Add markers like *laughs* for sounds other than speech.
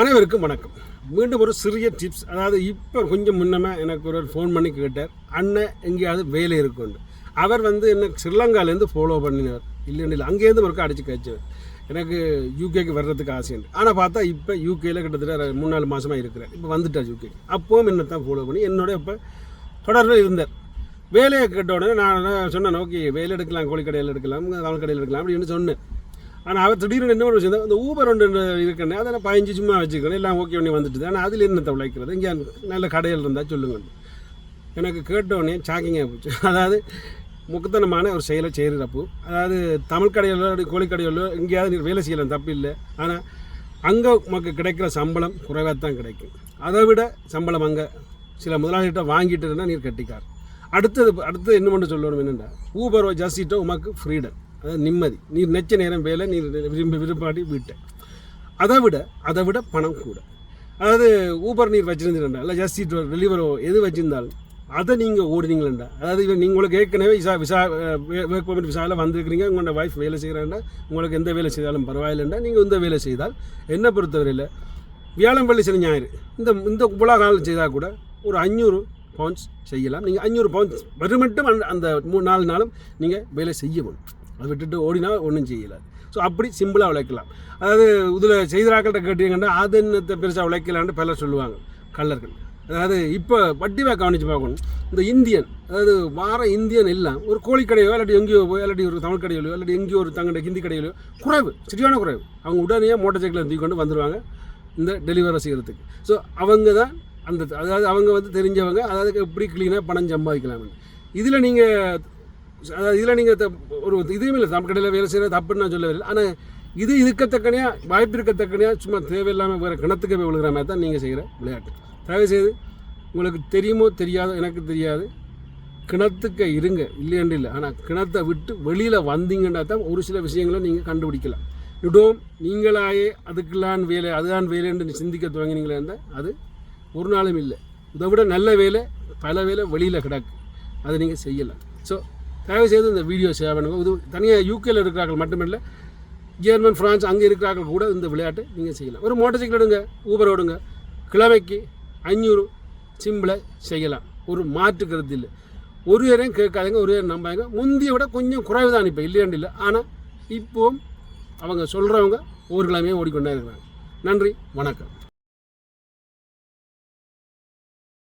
அனைவருக்கும் வணக்கம். மீண்டும் ஒரு சிறிய டிப்ஸ் அதாவது இப்போ கொஞ்சம் முன்னமே எனக்கு ஒரு ஃபோன் பண்ணி கேட்டார். அண்ணன் எங்கேயாவது வேலை இருக்குண்டு அவர் வந்து என்ன ஸ்ரீலங்காலேருந்து ஃபாலோ பண்ணினார் இல்லைன்னு இல்லை அங்கேருந்து ஒருக்கா அடித்து கழிச்சவர். எனக்கு யூகேக்கு வர்றதுக்கு ஆசைண்டு ஆனால் பார்த்தா இப்போ யூகேயில் கிட்டத்தட்ட மூணு நாலு மாதமாக இருக்கிறார். இப்போ வந்துட்டார் யூகேக்கு அப்போவும் என்ன தான் ஃபாலோ பண்ணி என்னோட இப்போ தொடர்பில் இருந்தார். வேலையை கேட்ட உடனே நான் சொன்னேன் ஓகே வேலை எடுக்கலாம் கோழி கடையில் எடுக்கலாம் தமிழ் கடையில் எடுக்கலாம் அப்படின்னு சொன்னேன். ஆனால் அவர் திடீர்னு என்ன ஒரு விஷயம் அந்த ஊபர் ஒன்று இருக்கேன் அதில் பயஞ்சு சும்மா வச்சுக்கணும். எல்லாம் ஓகே பண்ணி வந்துட்டு ஆனால் அதில் என்னத்தை உழைக்கிறது இங்கே நல்ல கடையில் இருந்தால் சொல்லுங்கள் எனக்கு கேட்டோடனே ஷாக்கிங்காக போச்சு. *laughs* அதாவது முக்கத்தனமான ஒரு செயலை செய்கிறப்போ அதாவது தமிழ் கடையிலோ கோழிக்கடையிலோ கோழி எங்கேயாவது நீ வேலை செய்யலாம் தப்பு இல்லை. ஆனால் அங்கே உமக்கு கிடைக்கிற சம்பளம் குறைவாக தான் கிடைக்கும். அதை விட சம்பளம் அங்கே சில முதலாளிகிட்ட வாங்கிட்டு இருந்தால் நீர் கட்டிக்கார். அடுத்தது அடுத்தது என்ன பண்ண சொல்லணும் என்னென்னா ஊபரோ ஜஸ்டிட்டோ உமக்கு ஃப்ரீடம் அதாவது நிம்மதி. நீர் நெச்ச நேரம் வேலை நீர் விரும்ப விரும்பாடி வீட்டை. அதை விட அதை விட பணம் கூட. அதாவது ஊபர் நீர் வச்சுருந்தீங்கன்னா இல்லை ஜஸ்டிட்டோ டெலிவரோ எது வச்சிருந்தாலும் அதை நீங்கள் ஓடுனீங்களா அதாவது இவன் நீங்கள் உங்களுக்கு ஏற்கனவே விசா விசா ஒர்க் பர்மிட் விசாவில் வந்திருக்கிறீங்க உங்களோட ஒய்ஃப் வேலை செய்கிறாண்டா உங்களுக்கு எந்த வேலை செய்தாலும் பரவாயில்லைண்டா நீங்கள் இந்த வேலை செய்தால் என்னை பொறுத்தவரையில் வியாழன் வெள்ளி சனி ஞாயிறு இந்த இந்த உலக காலம் செய்தால் கூட ஒரு அஞ்சூறு பவுண்ட்ஸ் செய்யலாம். நீங்கள் அஞ்சூறு பவுண்ட்ஸ் வரும் மட்டும் அந்த அந்த மூணு நாலு நாளும் நீங்கள் வேலை செய்ய முடியும் அதை விட்டுட்டு ஓடினா ஒன்றும் செய்யலை. ஸோ அப்படி சிம்பிளாக உழைக்கலாம். அதாவது இதில் செய்திராக்கள்கிட்ட கேட்டீங்கன்னா அது என்னத்தை பெருசாக உழைக்கலான்னு பலர் சொல்லுவாங்க கல்லர்கள் அதாவது இப்போ வட்டிவாக கவனித்து பார்க்கணும். இந்த இந்தியன் அதாவது வார இந்தியன் எல்லாம் ஒரு கோழிக்கடையோ இல்லாட்டி எங்கேயோ போய் இல்லாட்டி ஒரு தமிழ் கடையிலோ இல்லாட்டி எங்கேயோ ஒரு தங்கட ஹிந்தி கடையிலோ குறைவு சரியான குறைவு. அவங்க உடனே மோட்டர் சைக்கிளை தூக்கிக்கொண்டு வந்துடுவாங்க இந்த டெலிவரி செய்கிறதுக்கு ஸோ அவங்க தான் அந்த அதாவது அவங்க வந்து தெரிஞ்சவங்க அதாவது எப்படி க்ளீனாக பணம் சம்பாதிக்கலாம் இதில் நீங்கள் இதில் நீங்கள் ஒரு இதுவுமே இல்லை. தமிழ் கடையில் வேலை செய்கிறது தப்புன்னு நான் சொல்லவில்லை ஆனால் இது இருக்கத்தக்கனையாக வாய்ப்பு இருக்கத்தக்கனையாக சும்மா தேவையில்லாமல் வேறு கிணத்துக்கு போய் விழுகிற மாதிரி தான் நீங்கள் செய்கிற விளையாட்டு. தயவு செய்து உங்களுக்கு தெரியுமோ தெரியாதோ எனக்கு தெரியாது. கிணத்துக்க இருங்க. இல்லையண்டு இல்லை. ஆனால் கிணத்தை விட்டு வெளியில் வந்தீங்கன்னா தான் ஒரு சில விஷயங்களை நீங்கள் கண்டுபிடிக்கலாம். விடோம் நீங்களாயே அதுக்கெல்லாம் வேலை அதுதான் வேலை என்று சிந்திக்க துவங்கினீங்களே இருந்தால் அது ஒரு நாளும் இல்லை. இதை விட நல்ல வேலை பல வேலை வெளியில் கிடக்கு. அதை நீங்கள் செய்யலாம். ஸோ தயவு செய்து இந்த வீடியோ ஷேர் பண்ணுங்க. இது தனியாக யூகேயில் இருக்கிறார்கள் மட்டுமில்லை ஜெர்மன் ஃப்ரான்ஸ் அங்கே இருக்கிறார்கள் கூட இந்த விளையாட்டு நீங்கள் செய்யலாம். ஒரு மோட்டர் சைக்கிள் எடுங்க ஊபர் ஓடுங்க கிழமைக்கு அஞ்சூறு சிம்பிளை செய்யலாம். ஒரு மாற்று கருத்து இல்லை. ஒரு பேரையும் கேட்காதீங்க ஒரு பேரும் நம்பாங்க முந்தைய விட கொஞ்சம் குறைவு தான் இப்போ இல்லையாண்டு இல்லை. ஆனால் இப்போவும் அவங்க சொல்கிறவங்க ஒரு கிழமையும் ஓடிக்கொண்டே இருக்கிறாங்க. நன்றி வணக்கம்.